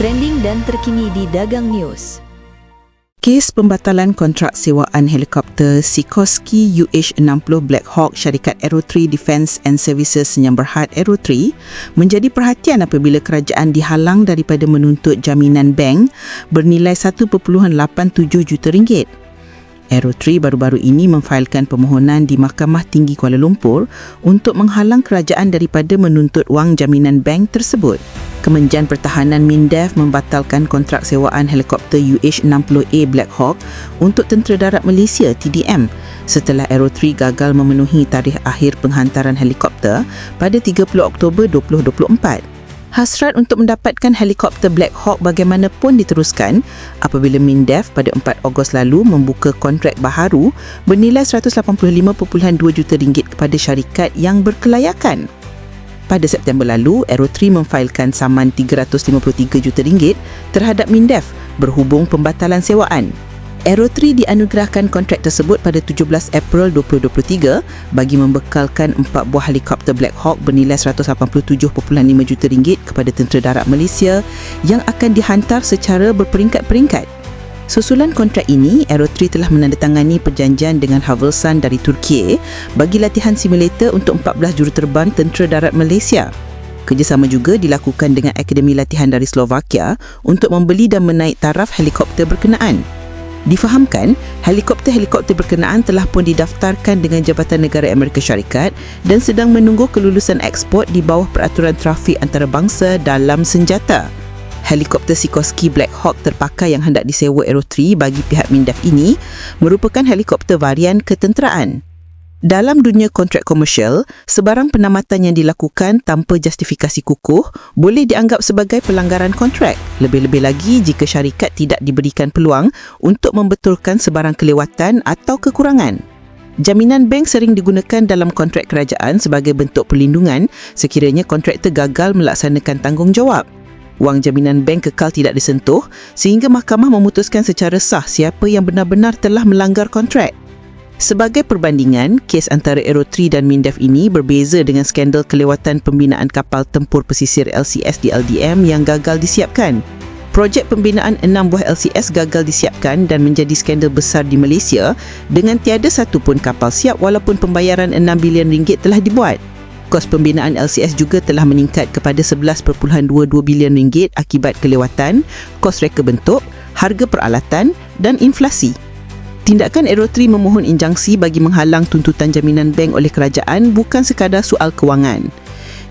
trending dan terkini di Dagang News. Kes pembatalan kontrak sewaan helikopter Sikorsky UH-60 Black Hawk syarikat Aero 3 Defence and Services Senyam Berhad Aero 3 menjadi perhatian apabila kerajaan dihalang daripada menuntut jaminan bank bernilai 1.87 juta ringgit. Aero 3 baru-baru ini memfailkan permohonan di Mahkamah Tinggi Kuala Lumpur untuk menghalang kerajaan daripada menuntut wang jaminan bank tersebut. Kementerian Pertahanan MINDEF membatalkan kontrak sewaan helikopter UH-60A Black Hawk untuk Tentera Darat Malaysia TDM setelah Aero 3 gagal memenuhi tarikh akhir penghantaran helikopter pada 30 Oktober 2024. Hasrat untuk mendapatkan helikopter Black Hawk bagaimanapun diteruskan apabila MINDEF pada 4 Ogos lalu membuka kontrak baharu bernilai 185.2 juta ringgit kepada syarikat yang berkelayakan. Pada September lalu, Aero 3 memfailkan saman 353 juta ringgit terhadap MINDEF berhubung pembatalan sewaan. Aero 3 dianugerahkan kontrak tersebut pada 17 April 2023 bagi membekalkan empat buah helikopter Black Hawk bernilai 187.5 juta ringgit kepada Tentera Darat Malaysia yang akan dihantar secara berperingkat-peringkat. Susulan kontrak ini, Aero 3 telah menandatangani perjanjian dengan Havelsan dari Turki bagi latihan simulator untuk 14 juruterbang Tentera Darat Malaysia. Kerjasama juga dilakukan dengan Akademi Latihan dari Slovakia untuk membeli dan menaik taraf helikopter berkenaan. Difahamkan, helikopter-helikopter berkenaan telah pun didaftarkan dengan Jabatan Negara Amerika Syarikat dan sedang menunggu kelulusan ekspor di bawah peraturan trafik antarabangsa dalam senjata. Helikopter Sikorsky Black Hawk terpakai yang hendak disewa Aero 3 bagi pihak MINDEF ini merupakan helikopter varian ketenteraan. Dalam dunia kontrak komersial, sebarang penamatan yang dilakukan tanpa justifikasi kukuh boleh dianggap sebagai pelanggaran kontrak. Lebih-lebih lagi jika syarikat tidak diberikan peluang untuk membetulkan sebarang kelewatan atau kekurangan. Jaminan bank sering digunakan dalam kontrak kerajaan sebagai bentuk perlindungan sekiranya kontraktor gagal melaksanakan tanggungjawab. Wang jaminan bank kekal tidak disentuh sehingga mahkamah memutuskan secara sah siapa yang benar-benar telah melanggar kontrak. Sebagai perbandingan, kes antara Aero 3 dan MINDEF ini berbeza dengan skandal kelewatan pembinaan kapal tempur pesisir LCS di LDM yang gagal disiapkan. Projek pembinaan enam buah LCS gagal disiapkan dan menjadi skandal besar di Malaysia dengan tiada satu pun kapal siap walaupun pembayaran 6 bilion ringgit telah dibuat. Kos pembinaan LCS juga telah meningkat kepada 11.22 bilion ringgit akibat kelewatan, kos reka bentuk, harga peralatan dan inflasi. Tindakan Aero 3 memohon injangsi bagi menghalang tuntutan jaminan bank oleh kerajaan bukan sekadar soal kewangan.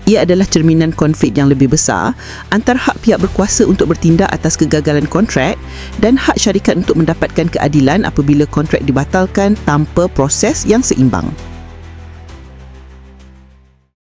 Ia adalah cerminan konflik yang lebih besar antara hak pihak berkuasa untuk bertindak atas kegagalan kontrak dan hak syarikat untuk mendapatkan keadilan apabila kontrak dibatalkan tanpa proses yang seimbang.